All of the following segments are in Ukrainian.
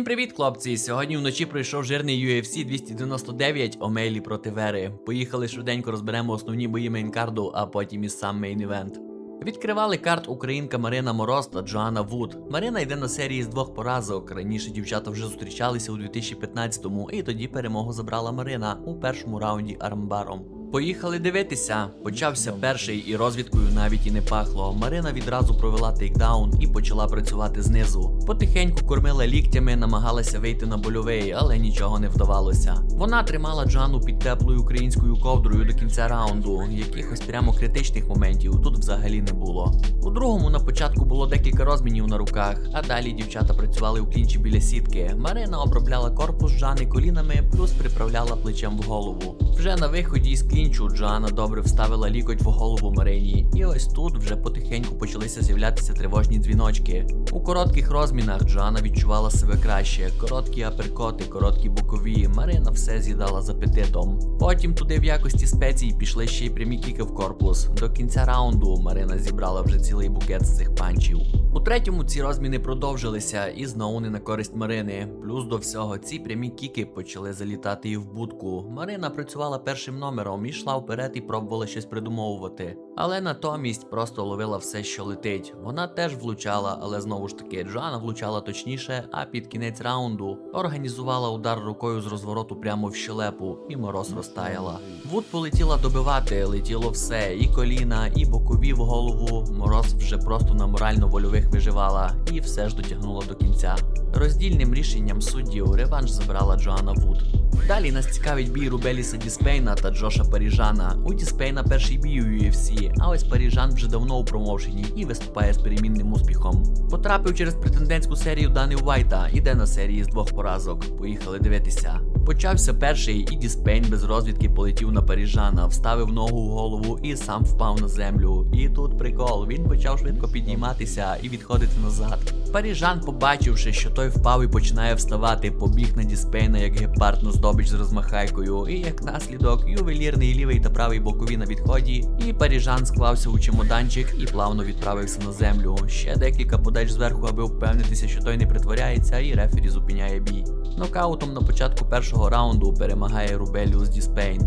Всім привіт, хлопці! Сьогодні вночі пройшов жирний UFC 299 Омейлі проти Вери. Поїхали швиденько розберемо основні бої мейнкарду, а потім і сам мейн-івент. Відкривали карт українка Марина Мороз та Джоанна Вуд. Марина йде на серії з двох поразок. Раніше дівчата вже зустрічалися у 2015-му, і тоді перемогу забрала Марина у першому раунді армбаром. Поїхали дивитися. Почався перший і розвідкою навіть і не пахло. Марина відразу провела тейкдаун і почала працювати знизу. Потихеньку кормила ліктями, намагалася вийти на больовий, але нічого не вдавалося. Вона тримала Джану під теплою українською ковдрою до кінця раунду. Якихось прямо критичних моментів тут взагалі не було. У другому на початку було декілька розмінів на руках, а далі дівчата працювали у клінчі біля сітки. Марина обробляла корпус Джани колінами, плюс приправляла плечем в голову. Вже на виході із клінчу Джоанна добре вставила лікоть в голову Марині, і ось тут вже потихеньку почалися з'являтися тривожні дзвіночки. У коротких розмінах Джоанна відчувала себе краще. Короткі аперкоти, короткі бокові. Марина все з'їдала з апетитом. Потім туди в якості спецій пішли ще й прямі кіки в корпус. До кінця раунду Марина зібрала вже цілий букет з цих панчів. У третьому ці розміни продовжилися і знову не на користь Марини. Плюс до всього ці прямі кіки почали залітати і в будку. Марина працювала першим номером йшла вперед і пробувала щось придумовувати. Але натомість просто ловила все, що летить. Вона теж влучала, але знову ж таки Джоанна влучала точніше, а під кінець раунду організувала удар рукою з розвороту прямо в щелепу, і мороз розтаяла. Вуд полетіла добивати, летіло все, і коліна, і бокові в голову. Мороз вже просто на морально-вольових виживала, і все ж дотягнула до кінця. Роздільним рішенням суддів реванш забрала Джоанна Вуд. Далі нас цікавить бій Рубеліса Діспейна та Джоша Паріжана. У Діспейна перший бій у UFC, а ось Паріжан вже давно у промоушені і виступає з перемінним успіхом. Потрапив через претендентську серію Дани Уайта, іде на серії з двох поразок. Поїхали дивитися. Почався перший, і Діспейн без розвідки полетів на Паріжана, вставив ногу в голову і сам впав на землю. І тут прикол, він почав швидко підійматися і відходити назад. Паріжан, побачивши, що той впав і починає вставати, побіг на Діспейна як гепард на здобич з розмахайкою, і як наслідок ювелірний лівий та правий бокові на відході, і Паріжан склався у чемоданчик і плавно відправився на землю. Ще декілька подач зверху, аби впевнитися, що той не притворяється, і рефері зупиняє бій. Нокаутом на початку першого раунду перемагає Рубеліус Діспейн.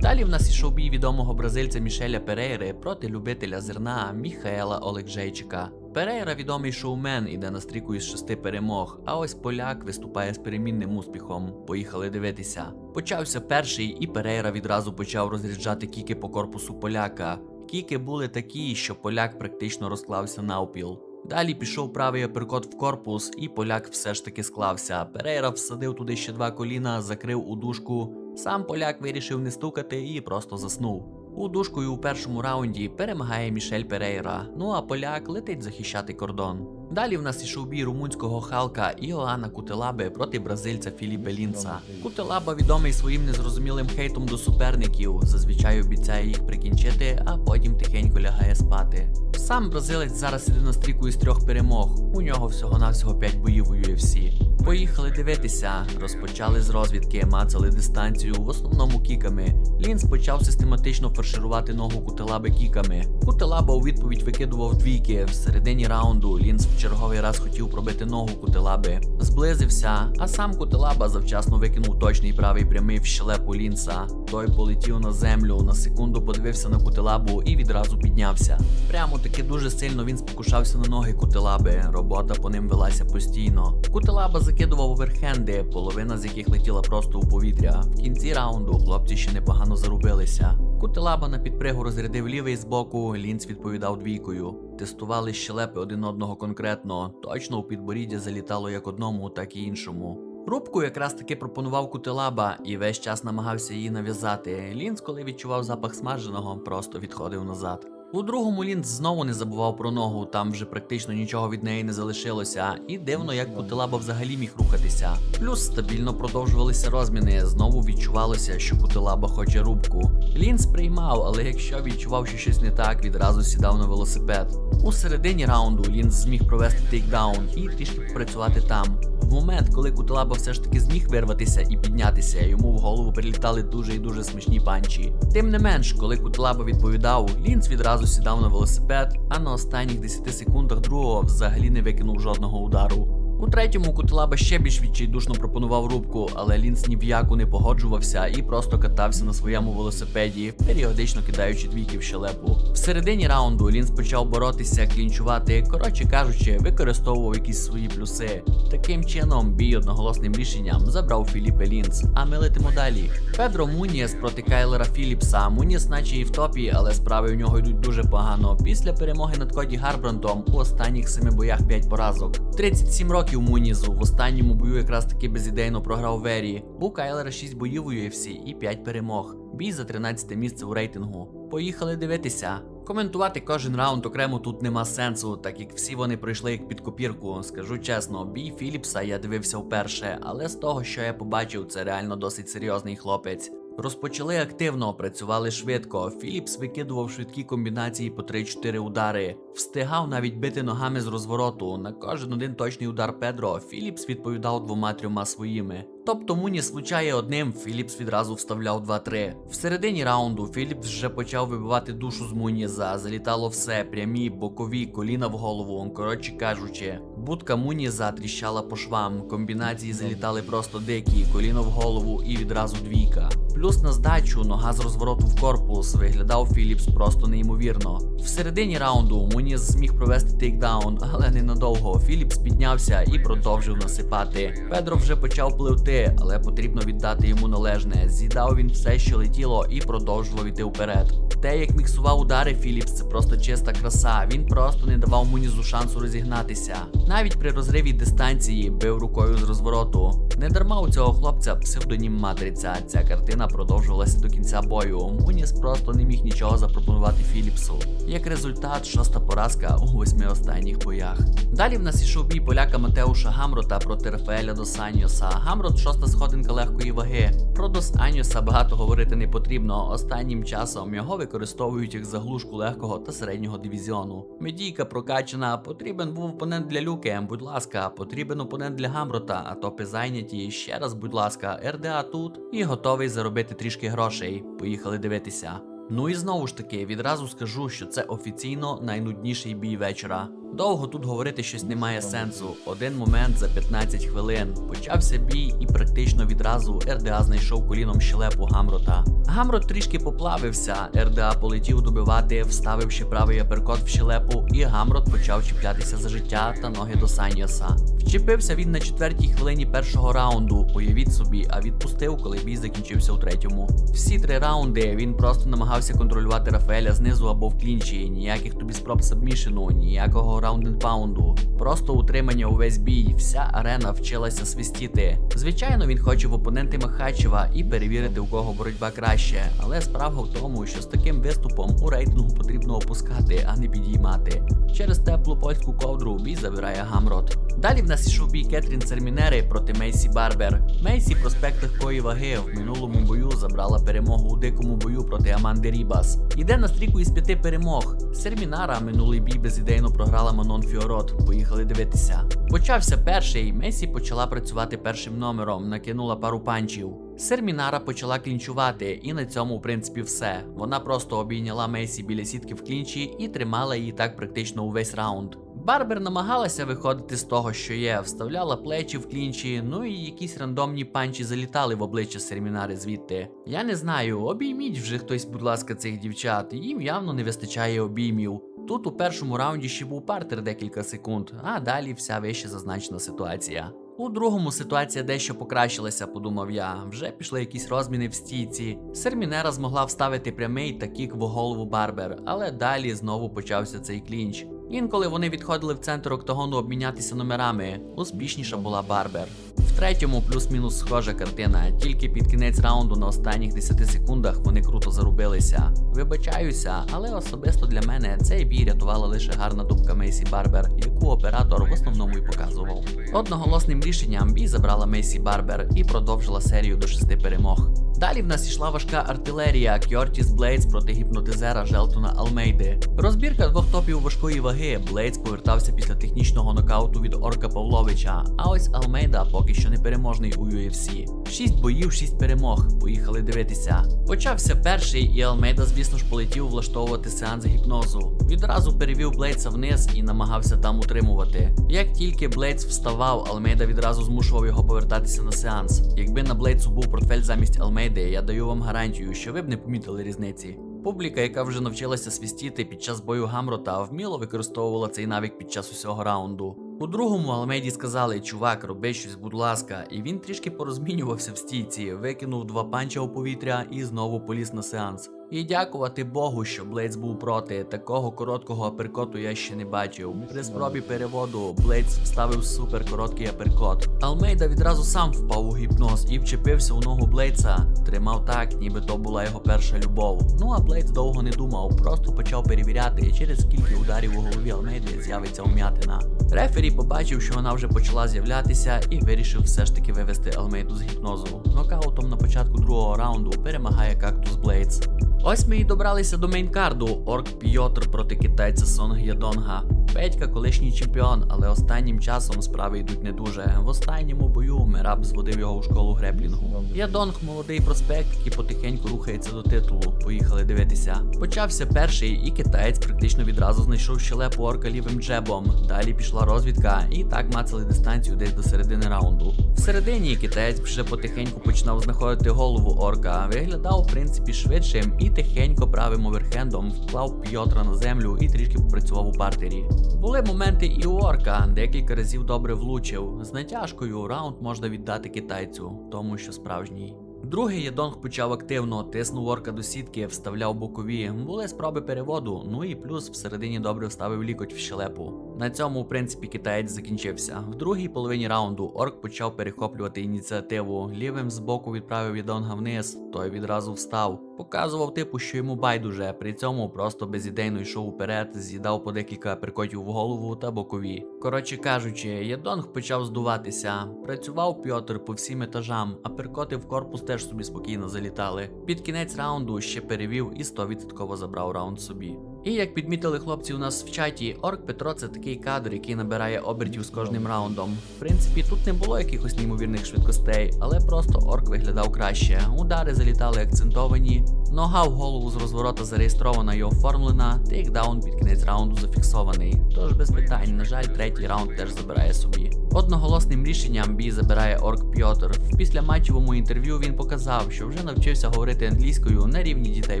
Далі в нас ішов бій відомого бразильця Мішеля Перейри проти любителя зерна Міхаела Олекжейчика. Перейра відомий шоумен іде на стріку із шести перемог, а ось поляк виступає з перемінним успіхом. Поїхали дивитися. Почався перший, і Перейра відразу почав розряджати кіки по корпусу поляка. Кіки були такі, що поляк практично розклався навпіл. Далі пішов правий аперкот в корпус, і поляк все ж таки склався. Перейра всадив туди ще два коліна, закрив удушку. Сам поляк вирішив не стукати і просто заснув. Удушкою у першому раунді перемагає Мішель Перейра. Ну а поляк летить захищати кордон. Далі в нас ішов бій румунського Халка Іоанна Кутелаби проти бразильця Філіпе Лінца. Кутелаба відомий своїм незрозумілим хейтом до суперників, зазвичай обіцяє їх прикінчити, а потім тихенько лягає спати. Сам бразилець зараз іде на стріку із трьох перемог. У нього всього-навсього 5 боїв у UFC. Поїхали дивитися, розпочали з розвідки, мацали дистанцію, в основному кіками. Лінц почав систематично фарширувати ногу Кутелаби кіками. Кутелаба у відповідь викидував двійки. В середині раунду Лінц черговий раз хотів пробити ногу Кутелаби. Зблизився, а сам Кутелаба завчасно викинув точний правий прямий в щелепу Лінца. Той полетів на землю, на секунду подивився на Кутелабу і відразу піднявся. Прямо таки дуже сильно він спокушався на ноги Кутелаби. Робота по ним велася постійно. Кутелаба закидував оверхенди, половина з яких летіла просто у повітря. В кінці раунду хлопці ще непогано зарубилися. Кутелаба на підпригу розрядив лівий з боку, Лінц відповідав двійкою. Тестували щелепи один одного конкретно. Точно у підборіддя залітало як одному, так і іншому. Рубку якраз таки пропонував кутилаба і весь час намагався її нав'язати. Лінц, коли відчував запах смаженого, просто відходив назад. У другому Лінд знову не забував про ногу, там вже практично нічого від неї не залишилося, і дивно, як Кутилаба взагалі міг рухатися. Плюс стабільно продовжувалися розміни, знову відчувалося, що Кутилаба хоче рубку. Лінд приймав, але якщо відчував, що щось не так, відразу сідав на велосипед. У середині раунду Лінз зміг провести тейкдаун і трішки попрацювати там. В момент, коли Кутелаба все ж таки зміг вирватися і піднятися, йому в голову прилітали дуже і дуже смішні панчі. Тим не менш, коли Куталаба відповідав, Лінц відразу сідав на велосипед, а на останніх 10 секундах другого взагалі не викинув жодного удару. У третьому Кутилаба ще більш відчайдушно пропонував рубку, але Лінс ні в яку не погоджувався і просто катався на своєму велосипеді, періодично кидаючи двійки в щелепу. В середині раунду Лінс почав боротися, клінчувати, коротше кажучи, використовував якісь свої плюси. Таким чином, бій одноголосним рішенням забрав Філіпе Лінс. А ми летимо далі. Педро Муніс проти Кайлера Філіпса. Муніс, наче і в топі, але справи у нього йдуть дуже погано. Після перемоги над Коді Гарбрандом у останніх семи боях 5 поразок. 37 років Мунізу. В останньому бою якраз таки безідейно програв Вері. У Кайлера 6 боїв у UFC і 5 перемог. Бій за 13 місце у рейтингу. Поїхали дивитися. Коментувати кожен раунд окремо тут нема сенсу, так як всі вони пройшли як під копірку. Скажу чесно, бій Філіпса я дивився вперше, але з того, що я побачив, це реально досить серйозний хлопець. Розпочали активно, працювали швидко. Філіпс викидував швидкі комбінації по 3-4 удари, встигав навіть бити ногами з розвороту. На кожен один точний удар Педро Філіпс відповідав двома-трьома своїми. Тобто Муніс влучає одним, Філіпс відразу вставляв 2-3. В середині раунду Філіпс вже почав вибивати душу з Муніза, залітало все, прямі, бокові, коліна в голову. Коротше кажучи, будка Муніза тріщала по швам, комбінації залітали просто дикі, коліно в голову і відразу двійка. Плюс на здачу нога з розвороту в корпус виглядав Філіпс просто неймовірно. В середині раунду Муніс зміг провести тейкдаун, але ненадовго. Філіпс піднявся і продовжив насипати. Педро вже почав пливти, але потрібно віддати йому належне. З'їдав він все, що летіло, і продовжував йти вперед. Те, як міксував удари Філіпс, це просто чиста краса. Він просто не давав Мунізу шансу розігнатися. Навіть при розриві дистанції бив рукою з розвороту. Не дарма у цього хлопця псевдонім Матриця. Ця картина продовжувалася до кінця бою. Муніс просто не міг нічого запропонувати Філіпсу. Як результат, шоста поразка у восьми останніх боях. Далі в нас ішов бій поляка Матеуша Гамрота проти Рафаеля Дос Аньоса. Гамрот шоста сходинка легкої ваги. Про Дос Аніуса багато говорити не потрібно. Останнім часом його використовують як заглушку легкого та середнього дивізіону. Медійка прокачана, потрібен був опонент для люки. Будь ласка, потрібен опонент для Гамрота, а топи зайняті. Ще раз, будь ласка, РДА тут і готовий заробити трішки грошей. Поїхали дивитися. Ну і знову ж таки, відразу скажу, що це офіційно найнудніший бій вечора. Довго тут говорити щось немає сенсу. Один момент за 15 хвилин. Почався бій, і практично відразу РДА знайшов коліном щелепу Гамрота. Гамрот трішки поплавився. РДА полетів добивати, вставив ще правий аперкот в щелепу, і Гамрот почав чіплятися за життя та ноги до Саньоса. Вчепився він на четвертій хвилині першого раунду. Уявіть собі, а відпустив, коли бій закінчився у третьому. Всі три раунди він просто намагався контролювати Рафаеля знизу або в клінчі. Ніяких тобі спроб сабмішену, ніякого раунд паунду. Просто утримання увесь бій. Вся арена вчилася свистіти. Звичайно, він хоче в опоненти Махачева і перевірити, у кого боротьба краще. Але справа в тому, що з таким виступом у рейтингу потрібно опускати, а не підіймати. Через теплу польську ковдру бій забирає Гамрот. Далі в нас ішов бій Кетрін Цермінери проти Мейсі Барбер. Мейсі проспект легкої ваги в минулому бою забрала перемогу у дикому бою проти Аманди Рібас. Іде на стріку із п'яти перемог. Сермінара минулий бій безідейно програла Манон Фіорот. Поїхали дивитися. Почався перший. Месі почала працювати першим номером, накинула пару панчів. Сермінара почала клінчувати, і на цьому, в принципі, все. Вона просто обійняла Мейсі біля сітки в клінчі і тримала її так практично увесь раунд. Барбер намагалася виходити з того, що є, вставляла плечі в клінчі, ну і якісь рандомні панчі залітали в обличчя Сермінари звідти. Я не знаю, обійміть вже хтось, будь ласка, цих дівчат. Їм явно не вистачає обіймів. Тут у першому раунді ще був партер декілька секунд, а далі вся вище зазначена ситуація. У другому ситуація дещо покращилася, подумав я. Вже пішли якісь розміни в стійці. Сермінера змогла вставити прямий та кік в голову Барбер, але далі знову почався цей клінч. Інколи вони відходили в центр октагону обмінятися номерами. Успішніша була Барбер. В третьому плюс-мінус схожа картина. Тільки під кінець раунду на останніх 10 секундах вони круто зарубилися. Вибачаюся, але особисто для мене цей бій рятувала лише гарна дубка Мейсі Барбер, яку оператор в основному і показував. Одноголосним рішенням бій забрала Мейсі Барбер і продовжила серію до шести перемог. Далі в нас ішла важка артилерія Кьортіс Блейдс проти гіпнотизера Желтона Алмейди. Розбірка двох топів важкої ваги ваги Блейдс повертався після технічного нокауту від Орка Павловича. А ось Алмейда поки що не переможний у UFC. Шість боїв, шість перемог. Поїхали дивитися. Почався перший, і Алмейда, звісно ж, полетів влаштовувати сеанс гіпнозу. Відразу перевів Блейдса вниз і намагався там утримувати. Як тільки Блейдс вставав, Алмейда відразу змушував його повертатися на сеанс. Якби на Блейдсу був портфель замість Алмейди, я даю вам гарантію, що ви б не помітили різниці. Публіка, яка вже навчилася свістіти під час бою Гамрота, вміло використовувала цей навик під час усього раунду. У другому Алмейді сказали, чувак, роби щось, будь ласка, і він трішки порозмінювався в стійці, викинув два панча у повітря і знову поліз на сеанс. І дякувати Богу, що Блейдс був проти. Такого короткого аперкоту я ще не бачив. При спробі переводу Блейдс вставив супер короткий аперкот. Алмейда відразу сам впав у гіпноз і вчепився у ногу Блейдса. Тримав так, ніби то була його перша любов. Ну а Блейдс довго не думав, просто почав перевіряти, через скільки ударів у голові Алмейди з'явиться ум'ятина. Рефері побачив, що вона вже почала з'являтися, і вирішив все ж таки вивести Алмейду з гіпнозу. Нокаутом на початку другого раунду перемагає кактус Блейдс. Ось ми і добралися до мейнкарду. Орк Пьотр проти китайця Сонг Ядонга. Петька колишній чемпіон, але останнім часом справи йдуть не дуже. В останньому бою Мераб зводив його у школу греблінгу. Ядонг молодий проспект, який потихеньку рухається до титулу. Поїхали дивитися. Почався перший, і китаєць практично відразу знайшов щелепу орка лівим джебом. Далі пішла розвідка, і так мацали дистанцію десь до середини раунду. Всередині китаєць вже потихеньку починав знаходити голову орка. Виглядав в принципі швидшим і тихенько правим оверхендом вклав П'йотра на землю і трішки попрацював у партері. Були моменти і у орка, декілька разів добре влучив. З натяжкою раунд можна віддати китайцю, тому що справжній. Другий Ядонг почав активно, тиснув орка до сітки, вставляв бокові. Були спроби переводу, ну і плюс всередині добре вставив лікоть в щелепу. На цьому, в принципі, китаєць закінчився. В другій половині раунду орк почав перехоплювати ініціативу. Лівим збоку відправив Ядонга вниз, той відразу встав. Показував типу, що йому байдуже, при цьому просто безідейно йшов уперед, з'їдав по декілька аперкотів в голову та бокові. Коротше кажучи, Ядонг почав здуватися. Працював Пьотр по всім етажам, аперкоти в корпус теж собі спокійно залітали. Під кінець раунду ще перевів і 100% забрав раунд собі. І як підмітили хлопці у нас в чаті, Орк Петро це такий кадр, який набирає обертів з кожним раундом. В принципі, тут не було якихось неймовірних швидкостей, але просто орк виглядав краще. Удари залітали акцентовані, нога в голову з розворота зареєстрована і оформлена, тейкдаун під кінець раунду зафіксований. Тож без питань, на жаль, третій раунд теж забирає собі. Одноголосним рішенням бій забирає Орк Пьотр. В післяматчевому інтерв'ю він показав, що вже навчився говорити англійською на рівні дітей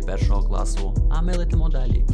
першого класу. А ми летимо далі.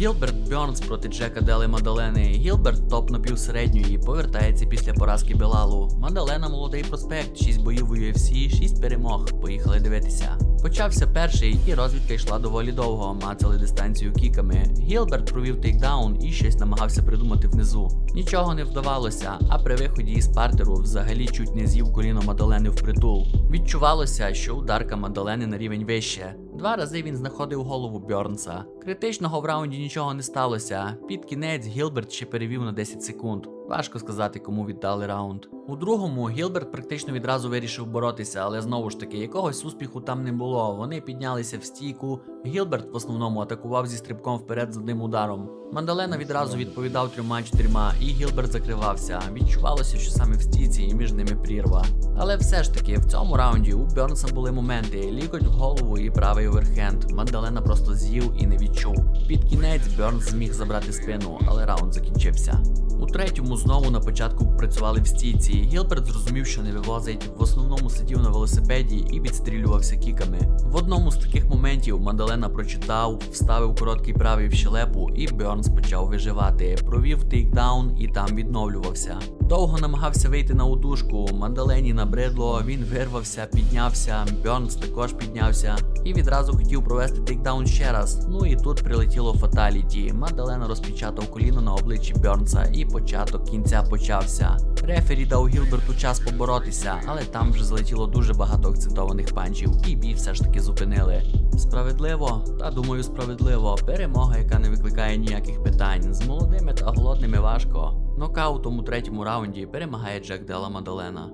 Гілберт Бьорнс проти Джека Дели Мадалени. Гілберт топ напівсередньої повертається після поразки Белалу. Мадалена молодий проспект, 6 боїв у UFC, 6 перемог. Поїхали дивитися. Почався перший, і розвідка йшла доволі довго, мацали дистанцію кіками. Гілберт провів тейкдаун і щось намагався придумати внизу. Нічого не вдавалося, а при виході із партеру взагалі чуть не з'їв коліно Мадалени впритул. Відчувалося, що ударка Мадалени на рівень вище. Два рази він знаходив голову Бьорнса. Критичного в раунді нічого не сталося. Під кінець Гілберт ще перевів на 10 секунд. Важко сказати, кому віддали раунд. У другому Гілберт практично відразу вирішив боротися, але знову ж таки якогось успіху там не було. Вони піднялися в стійку. Гілберт в основному атакував зі стрибком вперед з одним ударом. Мандалена відразу відповідав трьома чотирма, і Гілберт закривався. Відчувалося, що саме в стійці і між ними прірва. Але все ж таки в цьому раунді у Бьорнса були моменти: лікоть в голову і правий оверхенд. Мандалена просто з'їв і не відчув. Під кінець Бьорнс зміг забрати спину, але раунд закінчився. У третьому знову на початку працювали в стійці. Гілберт зрозумів, що не вивозить. В основному сидів на велосипеді і відстрілювався кіками. В одному з таких моментів Мандалена прочитав, вставив короткий правий в щелепу, і Бернс почав виживати. Провів тейкдаун і там відновлювався. Довго намагався вийти на удушку. Мандалені набридло, він вирвався, піднявся. Бьорнс також піднявся і відразу хотів провести тейкдаун ще раз. Ну і тут прилетіло фаталіті. Мандалена розпечатав коліно на обличчі Бьорнса, і початок кінця почався. Рефері дав Гілберту час поборотися, але там вже злетіло дуже багато акцентованих панчів, і бій все ж таки зупинили. Справедливо, та думаю, справедливо. Перемога, яка не викликає ніяких питань. З молодими та голодними важко. Нокаутом у третьому раунді перемагає Джек Дела Мадалена.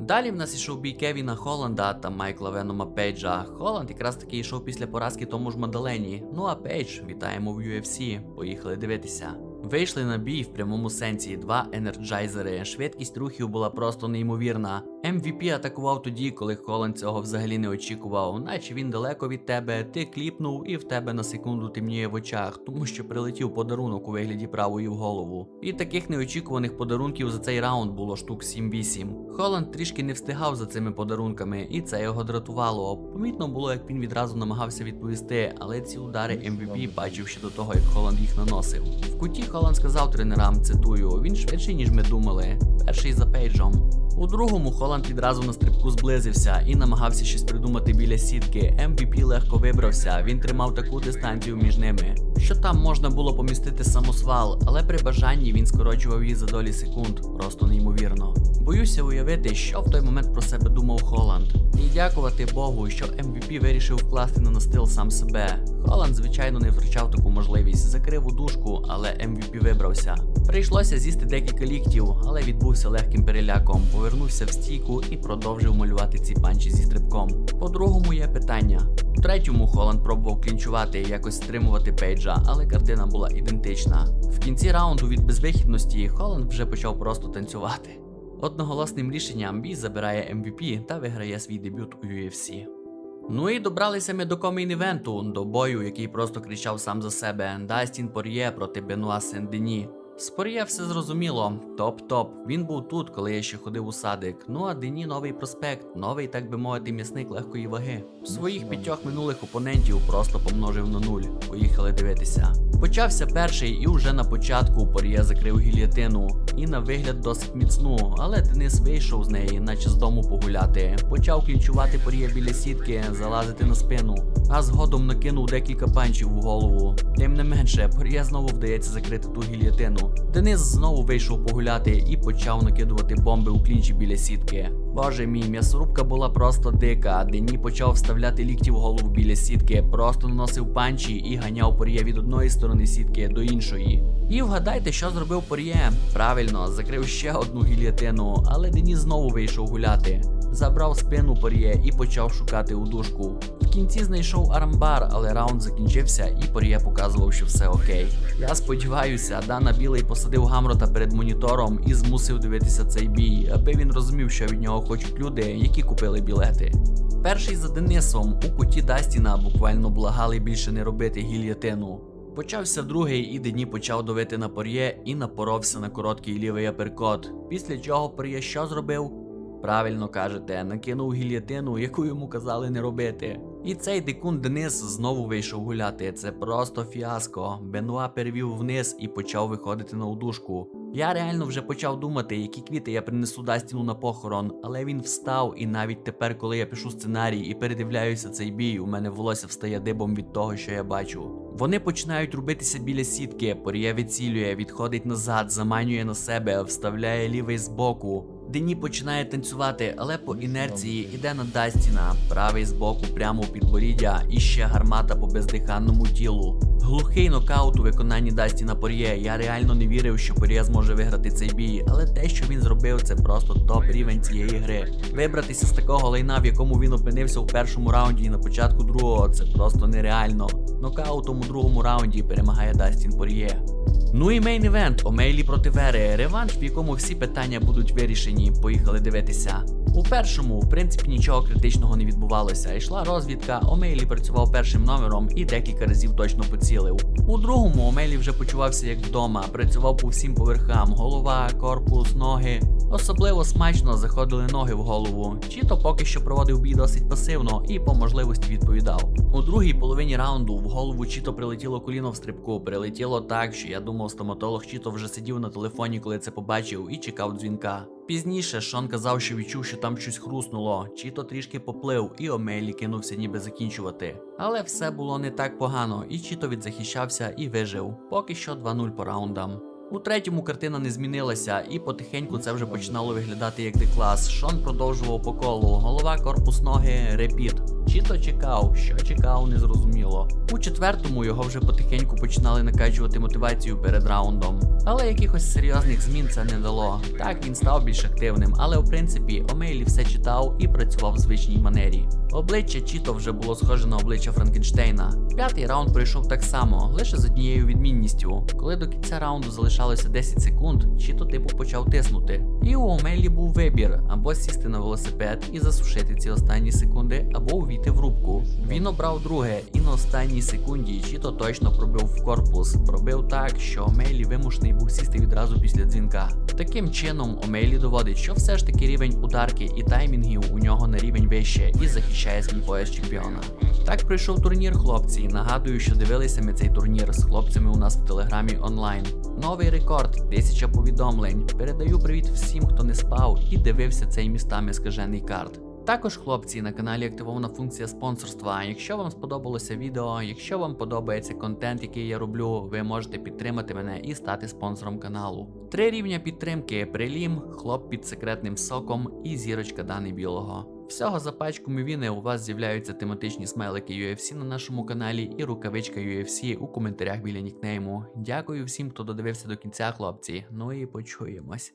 Далі в нас ішов бій Кевіна Холланда та Майкла Венома Пейджа. Холланд якраз таки йшов після поразки тому ж Мадалені. Ну а Пейдж вітаємо в UFC. Поїхали дивитися. Вийшли на бій в прямому сенсі два енерджайзери. Швидкість рухів була просто неймовірна. MVP атакував тоді, коли Холланд цього взагалі не очікував, наче він далеко від тебе, ти кліпнув і в тебе на секунду темніє в очах, тому що прилетів подарунок у вигляді правої в голову. І таких неочікуваних подарунків за цей раунд було штук 7-8. Холланд трішки не встигав за цими подарунками, і це його дратувало. Помітно було, як він відразу намагався відповісти, але ці удари MVP бачив ще до того, як Холланд їх наносив. В куті Холланд сказав тренерам, цитую, він швидший, ніж ми думали. Перший за пейджом. У другому Холланд відразу на стрибку зблизився і намагався щось придумати біля сітки. MVP легко вибрався, він тримав таку дистанцію між ними, що там можна було помістити самосвал, але при бажанні він скорочував її за долі секунд, просто неймовірно. Боюся уявити, що в той момент про себе думав Холланд. Дякувати Богу, що MVP вирішив вкласти на настил сам себе. Холланд, звичайно, не втрачав таку можливість, закрив у дужку, але MVP вибрався. Прийшлося з'їсти декілька ліктів, але відбувся легким переляком, повернувся в стійку і продовжив малювати ці панчі зі стрибком. По-другому є питання. У третьому Холланд пробував клінчувати і якось стримувати Пейджа, але картина була ідентична. В кінці раунду від безвихідності Холланд вже почав просто танцювати. Одноголосним рішенням бій забирає MVP та виграє свій дебют у UFC. Ну і добралися ми до комейн-івенту, до бою, який просто кричав сам за себе Дастін Пор'є проти Бенуа Сен-Дені. З Пор'є все зрозуміло, топ-топ. Він був тут, коли я ще ходив у садик. Ну а Дені новий проспект, новий, так би мовити, м'ясник легкої ваги. Своїх п'ятьох минулих опонентів просто помножив на нуль. Поїхали дивитися. Почався перший, і вже на початку Пор'є закрив гільятину. І на вигляд досить міцну, але Денис вийшов з неї, наче з дому погуляти. Почав клінчувати Пор'є біля сітки, залазити на спину, а згодом накинув декілька панчів в голову. Тим не менше, Пор'є знову вдається закрити ту гільятину. Денис знову вийшов погуляти і почав накидувати бомби у клінчі біля сітки. Боже мій, м'ясорубка була просто дика. Дені почав вставляти лікті в голову біля сітки, просто наносив панчі і ганяв Пор'є від одної сторони сітки до іншої. І вгадайте, що зробив Пор'є? Правильно, закрив ще одну гільятину, але Дені знову вийшов гуляти. Забрав спину Пор'є і почав шукати удушку. В кінці знайшов арамбар, але раунд закінчився, і Пор'є показував, що все окей. Я сподіваюся, Дана Білий посадив Гамрота перед монітором і змусив дивитися цей бій, аби він розумів, що від нього хочуть люди, які купили білети. Перший за Денисом у куті Дастіна буквально благали більше не робити гільятину. Почався другий, і Дені почав давити на пор'є і напоровся на короткий лівий аперкот. Після чого пор'є що зробив? Правильно кажете, накинув гільятину, яку йому казали не робити. І цей дикун Денис знову вийшов гуляти. Це просто фіаско. Бенуа перевів вниз і почав виходити на удушку. Я реально вже почав думати, які квіти я принесу Дастіну на похорон, але він встав, і навіть тепер, коли я пишу сценарій і передивляюся цей бій, у мене волосся встає дибом від того, що я бачу. Вони починають рубитися біля сітки, пор'є відцілює, відходить назад, заманює на себе, вставляє лівий збоку. Дені починає танцювати, але по інерції іде на Дастіна, правий збоку прямо у підборіддя і ще гармата по бездиханному тілу. Глухий нокаут у виконанні Дастіна Пор'є. Я реально не вірив, що Пор'є зможе виграти цей бій, але те, що він зробив, це просто топ рівень цієї гри. Вибратися з такого лайна, в якому він опинився у першому раунді і на початку другого, це просто нереально. Нокаутом у другому раунді перемагає Дастін Пор'є. Ну і мейн івент Омейлі проти Вери. Реванш, в якому всі питання будуть вирішені. Поїхали дивитися. У першому, в принципі, нічого критичного не відбувалося. Йшла розвідка, Омейлі працював першим номером і декілька разів точно поцілив. У другому Омейлі вже почувався як вдома, працював по всім поверхам: голова, корпус, ноги. Особливо смачно заходили ноги в голову. Чи то поки що проводив бій досить пасивно і по можливості відповідав. У другій половині раунду в голову Чіто прилетіло коліно в стрибку. Прилетіло так, що я думав, стоматолог Чіто вже сидів на телефоні, коли це побачив, і чекав дзвінка. Пізніше Шон казав, що відчув, що там щось хруснуло, Чіто трішки поплив, і Омейлі кинувся ніби закінчувати. Але все було не так погано, і Чіто відзахищався і вижив. Поки що 2-0 по раундам. У третьому картина не змінилася, і потихеньку це вже починало виглядати як деклас. Шон продовжував по колу. Голова, корпус, ноги, репіт. Чи то чекав, що чекав, незрозуміло. У четвертому його вже потихеньку починали накачувати мотивацію перед раундом. Але якихось серйозних змін це не дало. Так він став більш активним, але в принципі Омейлі все читав і працював в звичній манері. Обличчя Чіто вже було схоже на обличчя Франкенштейна. П'ятий раунд пройшов так само, лише з однією відмінністю. Коли до кінця раунду залишалося 10 секунд, Чіто типу почав тиснути. І у Омелі був вибір або сісти на велосипед і засушити ці останні секунди, або увійти в рубку. Він обрав друге, і на останній секунді Чіто точно пробив в корпус. Пробив так, що Омелі вимушений був сісти відразу після дзвінка. Таким чином, Омейлі доводить, що все ж таки рівень ударки і таймінгів у нього на рівень вище і захищає свій пояс чемпіона. Так пройшов турнір, хлопці. Нагадую, що дивилися ми цей турнір з хлопцями у нас в телеграмі онлайн. Новий рекорд, тисяча повідомлень. Передаю привіт всім, хто не спав і дивився цей містами скажений карт. Також, хлопці, на каналі активована функція спонсорства. Якщо вам сподобалося відео, якщо вам подобається контент, який я роблю, ви можете підтримати мене і стати спонсором каналу. Три рівня підтримки: прилім, хлоп під секретним соком і зірочка Дани Білого. Всього за пачку мівіни у вас з'являються тематичні смайлики UFC на нашому каналі і рукавичка UFC у коментарях біля нікнейму. Дякую всім, хто додивився до кінця, хлопці. Ну і почуємось.